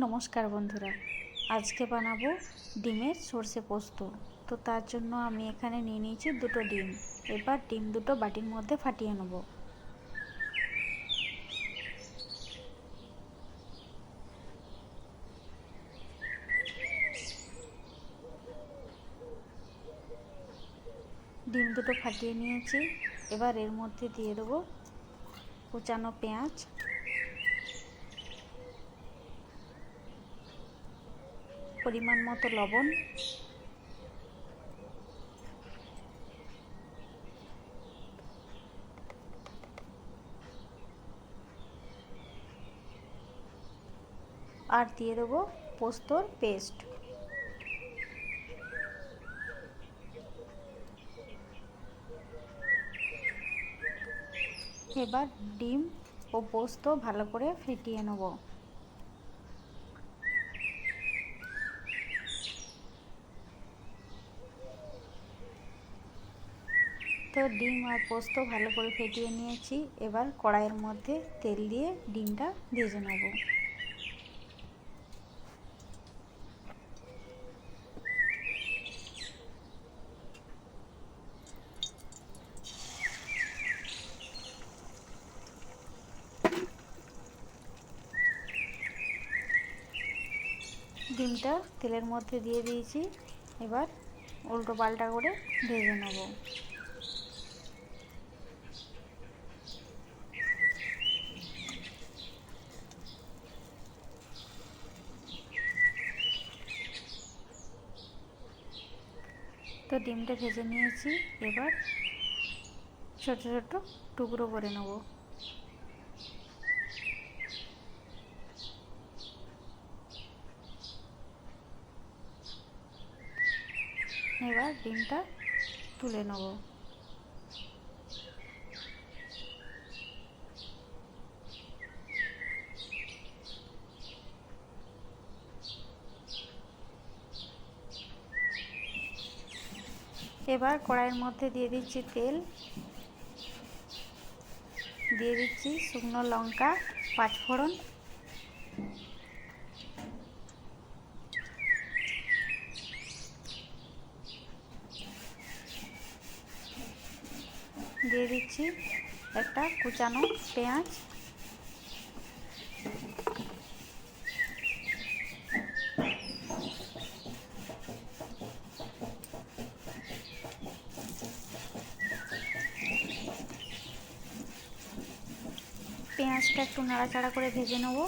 নমস্কার বন্ধুরা। আজকে বানাবো ডিমের সর্ষে পোস্ত। তো তার জন্য আমি এখানে নিয়ে নিয়েছি দুটো ডিম। এবার ডিম দুটো বাটির মধ্যে ফাটিয়ে নেব। ডিম দুটো ফাটিয়ে নিয়েছি। এবার এর মধ্যে দিয়ে দেবো কুচানো পেঁয়াজ। পরিমাণ মতো লবণ। আর দিয়ে দেবো পোস্তর পেস্ট। এবার ডিম ও পোস্ত ভালো করে ফেটিয়ে নেব। তো ডিম আর পোস্ত ভালো করে ফেটিয়ে নিয়েছি। এবার কড়াইয়ের মধ্যে তেল দিয়ে ডিমটা ভেজে নেব। ডিমটা তেলের মধ্যে দিয়ে দিয়েছি। এবার উল্টো পাল্টা করে ভেজে নেব। তো ডিমটা ভেজে নিয়েছি। এবার ছোট ছোট টুকরো করে নেব। এবার ডিমটা তুলে নেব। এবার কড়াইয়ের মধ্যে দিয়ে দিচ্ছি তেল। দিয়ে দিচ্ছি শুকনো লঙ্কা, পাঁচফোড়ন। দিয়ে দিচ্ছি একটা কুচানো পেঁয়াজ। পেঁয়াজটা একটু নাড়াচাড়া করে ভেজে নেব।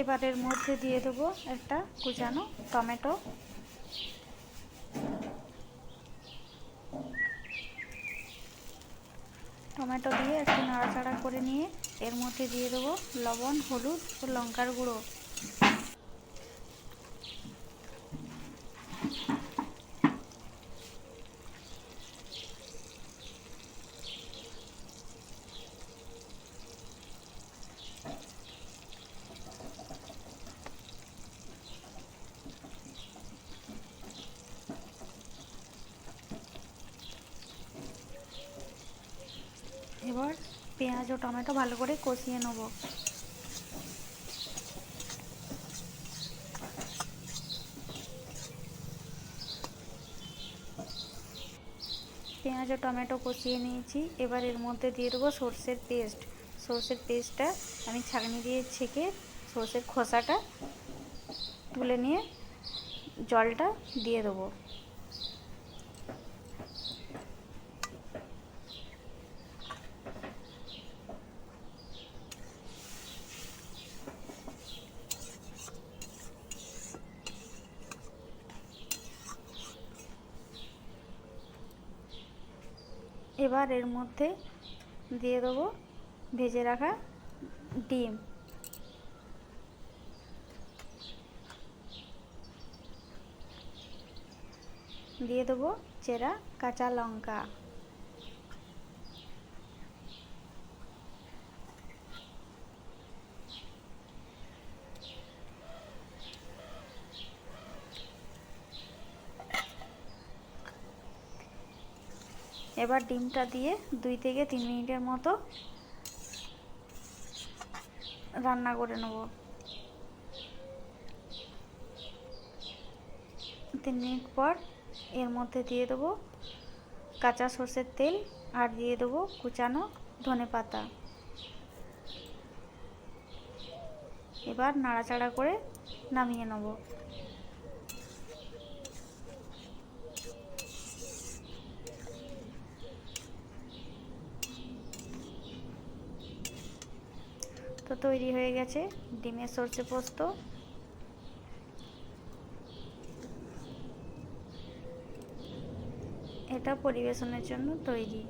এবারের মধ্যে দিয়ে দেবো একটা কুচানো টমেটো। টমেটো দিয়ে একটু নাড়াচাড়া করে নিয়ে এর মধ্যে দিয়ে দেবো লবণ, হলুদ ও লঙ্কার গুঁড়ো। এবার পেঁয়াজ ও টমেটো ভালো করে কষিয়ে নেব। পেঁয়াজ ও টমেটো কষিয়ে নিয়েছি। এবার এর মধ্যে দিয়ে দেবো সর্ষের পেস্ট। সর্ষের পেস্টটা আমি ছাঁকনি দিয়ে ছেঁকে সর্ষের খোসাটা তুলে নিয়ে জলটা দিয়ে দেবো। এবার এর মধ্যে দিয়ে দেবো ভেজে রাখা ডিম। দিয়ে দেবো চেরা কাঁচা লঙ্কা। এবার ডিমটা দিয়ে দুই থেকে তিন মিনিটের মতো রান্না করে নেব। তিন মিনিট পর এর মধ্যে দিয়ে দেবো কাঁচা সর্ষের তেল আর দিয়ে দেবো কুচানো ধনে পাতা। এবার নাড়াচাড়া করে নামিয়ে নেব। তৈরি হয়ে গেছে ডিমের সর্ষে পোস্ত। এটা পরিবেশনের জন্য তৈরি।